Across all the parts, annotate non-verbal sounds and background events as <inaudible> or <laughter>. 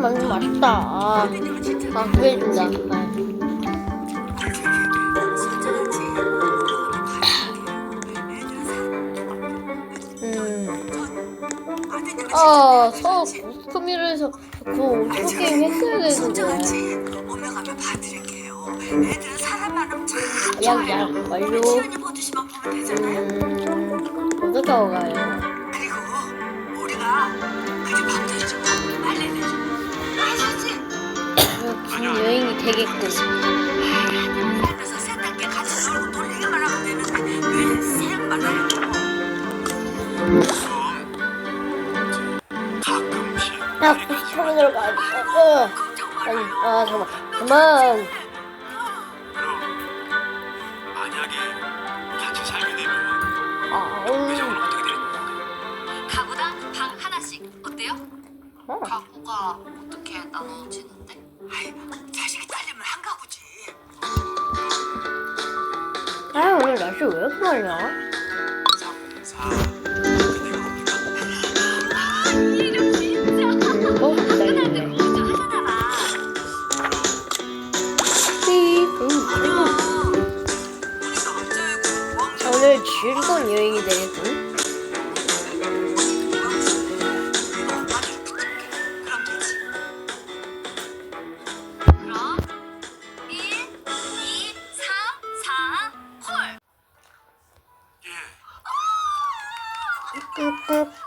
음, 맛 맛있다. 아, 아 구해준다. 아. 음. 아, 서 코스미에서 그 오토 게임 했어야 되는데. 애들은 사람 많으면 되잖아요. 음, 어떻게 가요? 긴 여행이 되겠군. 야, 90%로 가. 어, 아니, 아, 잠깐만. 그만. 그럼 만약에 같이 살게 되면 아, 배정은 음. 어떻게 되는 거야? 가구당 방 하나씩 어때요? 어. 가구가 어떻게 나눠지는데? 아이 자식이 딸리면 한가구지 아, 오늘 날씨 왜 이렇게? 3, Thank.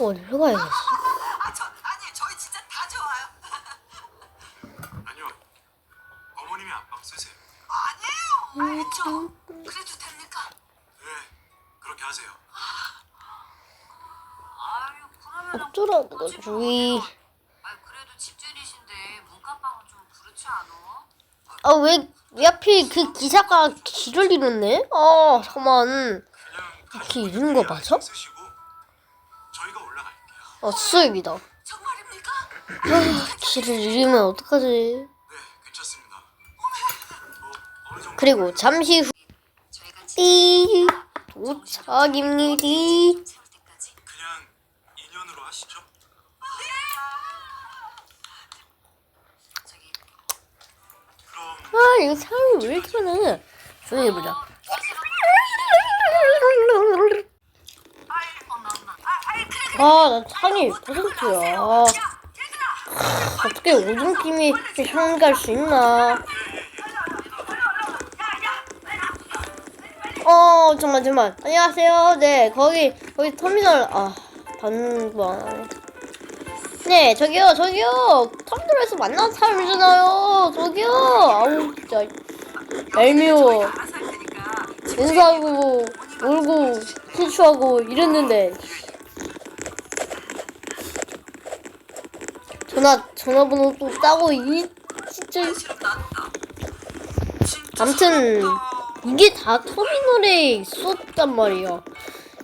어디로 가야겠어? 아 저 아니 저희 진짜 다 좋아요 <laughs> 아니요. 어머님이 안방 쓰세요. 아니에요 알죠 그래도 됩니까 네, 그렇게 하세요. 아유 그러면 어쩌라는 거지? 아 그래도 집주인이신데 문간방은 좀 그렇지 않아? 아, 왜, 왜 하필 그 기사가 길을 잃었네? 아, 잠깐만. 그냥 이렇게 이런 거 맞아? 쓰시고 저희가 올라갈게요. 어, 수입이다. 정말입니까 아, 길을 잃으면 어떡하지? 네, 괜찮습니다. 그리고 잠시 후, 띠, 도착입니다. 그냥 인연으로 하시죠. 아, 이거 사람이 왜 이렇게 많아? 조용히 해보자. 엄마 엄마 아, 나 창이 1%야. 어떻게 오줌팀이 형갈수 있나? 어, 잠깐만, 잠깐만. 안녕하세요. 네, 거기, 거기 터미널, 아, 반반. 네, 저기요, 저기요. 터미널에서 만난 사람이잖아요. 저기요. 아우, 진짜. 얄미워. 인사하고, 놀고, 실수하고, 이랬는데. 전화, 전화번호 또 따고, 이, 진짜. 암튼, 이게 다 터미널에 있었단 말이야.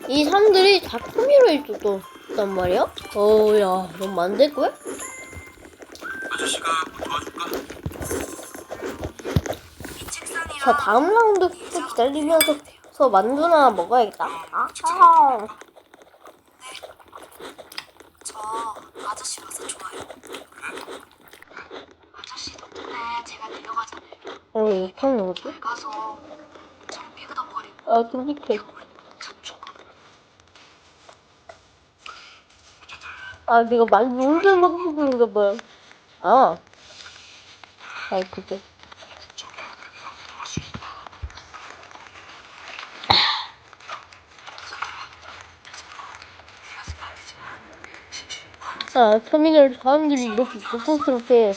이 사람들이 다 터미널에 있었단 말이야? 어우야, 너무 안 될 거야? 아저씨가 도와줄까? 자, 다음 라운드 또 기다리면서 서 만두나 먹어야겠다. 아, 아. 저 아저씨 와서 좋아요 아저씨 덕분에 제가 내려가잖아요 가서 전 삐그덕거리고 아. 잡초 아, 내가 만두 혼자 먹고 싶은가 봐요. 아. 아이, 그게. 아, 터미널 사람들이 이렇게 고통스럽게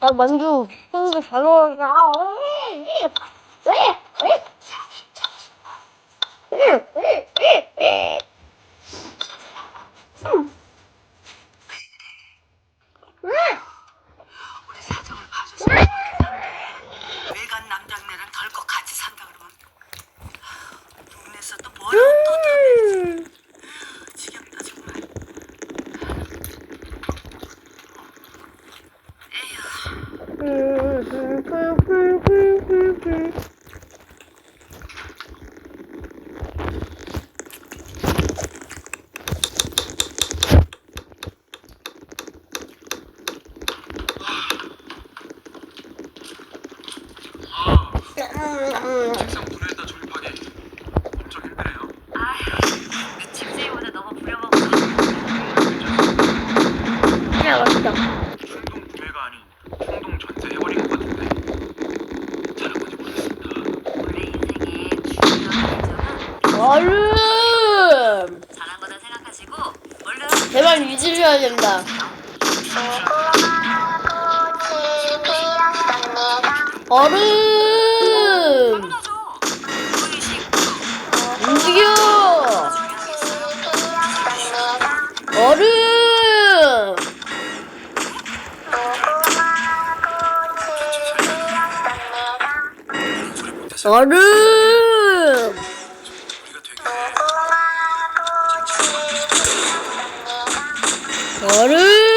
아 만두 손도 잘 먹었다. 우리 사정을 봐주세요. 외간 남장네랑 덜컥 같이 산다 그러면 동네에서 또 뭐라고 또 떠들지. 지겹다 정말. 에휴. 책상 불에다 조립하기 엄청 힘드네요. 아휴, 된다. 얼음. 움직여. 얼음. 얼음. 얼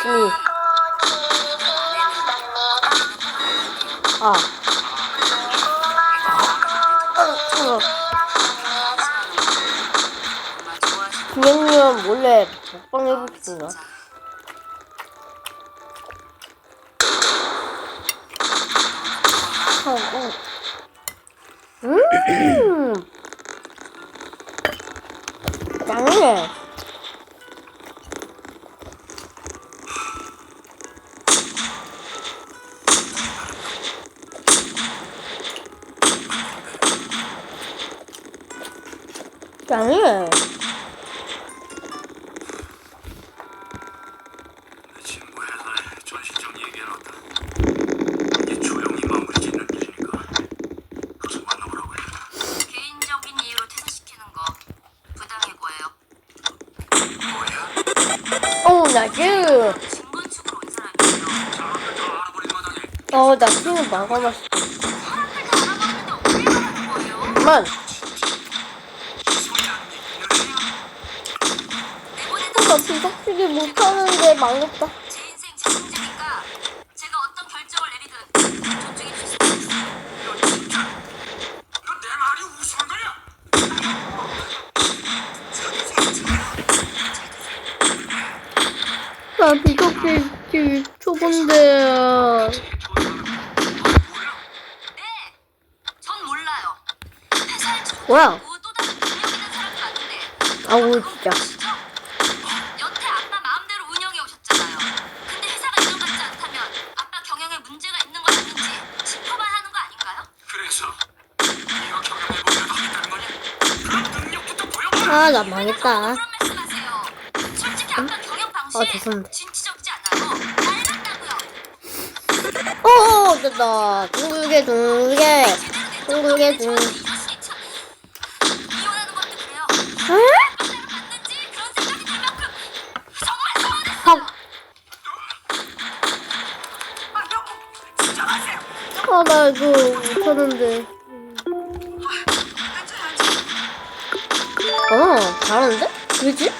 자존심이. 아. 김영님 몰래 먹방. 진짜. 음. 짱이네. 좋겠어요. 너 진짜 너내 말이 우스운 거야? 나 비석치기 초본데. 뭐야? 많은데 아우, 진짜. 보시죠? 여태 아빠 마음대로 운영해 오셨잖아요. 근데 회사가 인정받지 않다면 아빠 경영에 문제가 있는 건 아닌지 짚어봐야 하는 거 아닌가요? 그래서 네가 경영해보려고 하겠다는 거냐? 그럼 능력부터 보여봐. 아, 나 망했다. 그런 말씀하세요. 솔직히 아빠 경영 방식 아, 죄송합니다. 진취적지 않아요. 낡았다고요. 어, 됐다. 둥글게, 둥글게. 둥글게, 둥. 이혼하는 것도 그래요. 응? 아, 나 이거 못하는데. 어, 잘하는데? 왜지?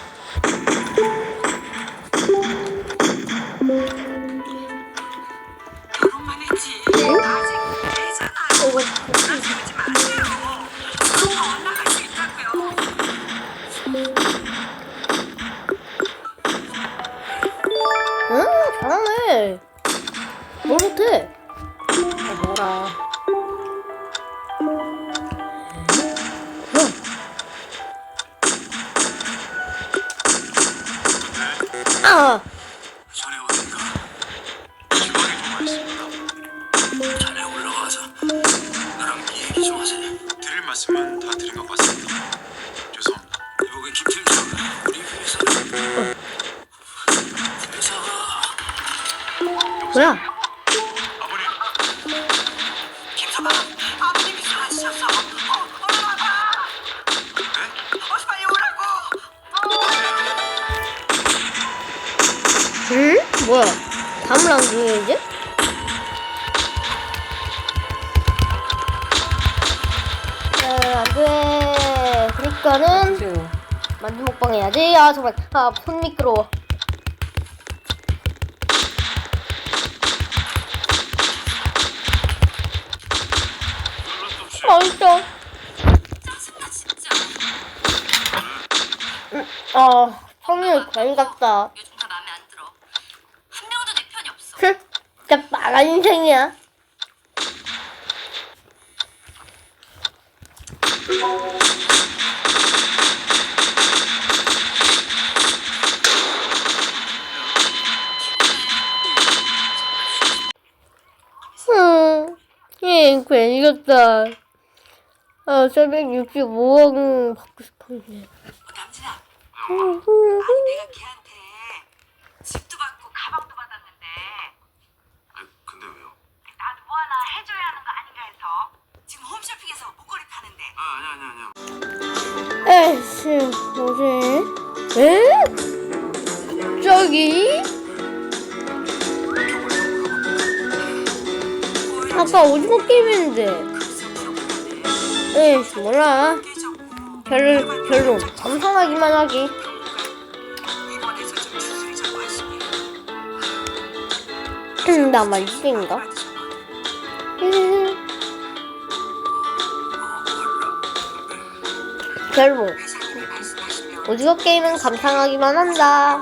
라고. 응? 뭐야? 다음 라운드에 이제? 아, 안 돼. 그러니까는 만두 먹방 해야지. 아 정말 아 손 미끄러워. 있어. 진짜. 아 성일 과일 같다. 흥, 진짜 빨간 인생이야. 응, 예, 괜히 갔다. 아, 465억 받고 싶었네. 남진아, 아니 내가 걔한테 집도 받고 가방도 받았는데 아니, 근데 왜요? 나도 뭐 하나 해줘야 하는 거 아닌가 해서 지금 홈쇼핑에서 목걸이 파는데 아 아니 아니 아니야. 에이씨, 뭐지? 에? 갑자기? 아까 오징어 게임인데. 에이씨, 몰라. 결, 결론, 감상하기만 하기. 음, 나만 1등인가? 결론, 오징어 게임은 감상하기만 한다.